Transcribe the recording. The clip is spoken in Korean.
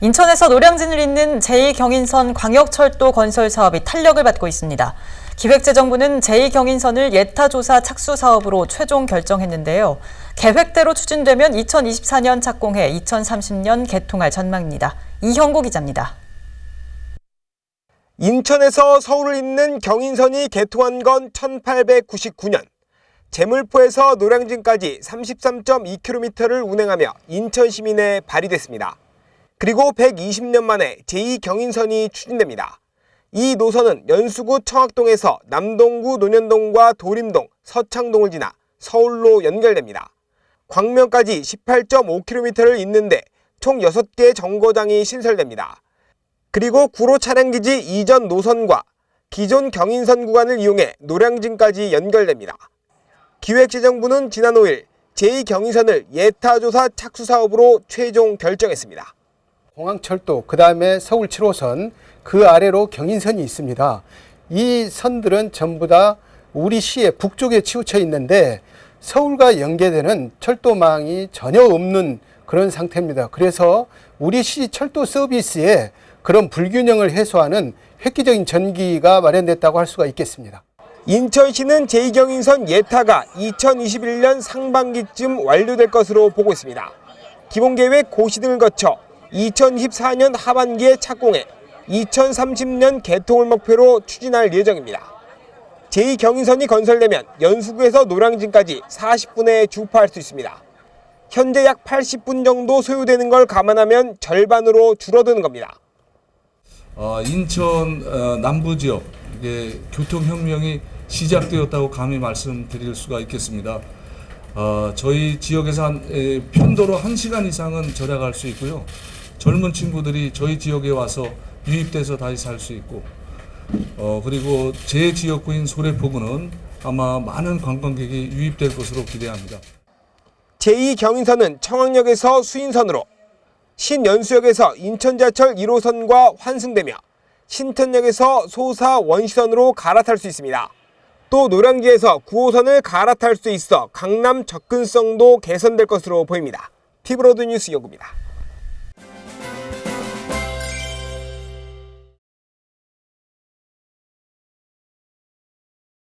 인천에서 노량진을 잇는 제2경인선 광역철도 건설 사업이 탄력을 받고 있습니다. 기획재정부는 제2경인선을 예타조사 착수 사업으로 최종 결정했는데요. 계획대로 추진되면 2024년 착공해 2030년 개통할 전망입니다. 이형구 기자입니다. 인천에서 서울을 잇는 경인선이 개통한 건 1899년. 제물포에서 노량진까지 33.2km를 운행하며 인천 시민에 발휘됐습니다. 그리고 120년 만에 제2경인선이 추진됩니다. 이 노선은 연수구 청학동에서 남동구 논현동과 도림동, 서창동을 지나 서울로 연결됩니다. 광명까지 18.5km를 잇는데 총 6개 정거장이 신설됩니다. 그리고 구로 차량기지 이전 노선과 기존 경인선 구간을 이용해 노량진까지 연결됩니다. 기획재정부는 지난 5일 제2경인선을 예타조사 착수 사업으로 최종 결정했습니다. 공항철도, 그 다음에 서울 7호선, 그 아래로 경인선이 있습니다. 이 선들은 전부 다 우리 시의 북쪽에 치우쳐 있는데 서울과 연계되는 철도망이 전혀 없는 그런 상태입니다. 그래서 우리 시 철도 서비스에 그런 불균형을 해소하는 획기적인 전기가 마련됐다고 할 수가 있겠습니다. 인천시는 제2경인선 예타가 2021년 상반기쯤 완료될 것으로 보고 있습니다. 기본계획 고시 등을 거쳐 2024년 하반기에 착공해 2030년 개통을 목표로 추진할 예정입니다. 제2경인선이 건설되면 연수구에서 노량진까지 40분에 주파할 수 있습니다. 현재 약 80분 정도 소요되는 걸 감안하면 절반으로 줄어드는 겁니다. 어, 인천 어, 남부 지역 교통혁명이 시작되었다고 감히 말씀드릴 수가 있겠습니다. 어, 저희 지역에서 한, 에, 편도로 1시간 이상은 절약할 수 있고요. 젊은 친구들이 저희 지역에 와서 유입돼서 다시 살 수 있고 어, 그리고 제 지역구인 소래포구는 아마 많은 관광객이 유입될 것으로 기대합니다. 제2경인선은 청학역에서 수인선으로 신연수역에서 인천지하철 1호선과 환승되며 신천역에서 소사 원시선으로 갈아탈 수 있습니다. 또 노량지에서 9호선을 갈아탈 수 있어 강남 접근성도 개선될 것으로 보입니다. 티브로드 뉴스 연구입니다.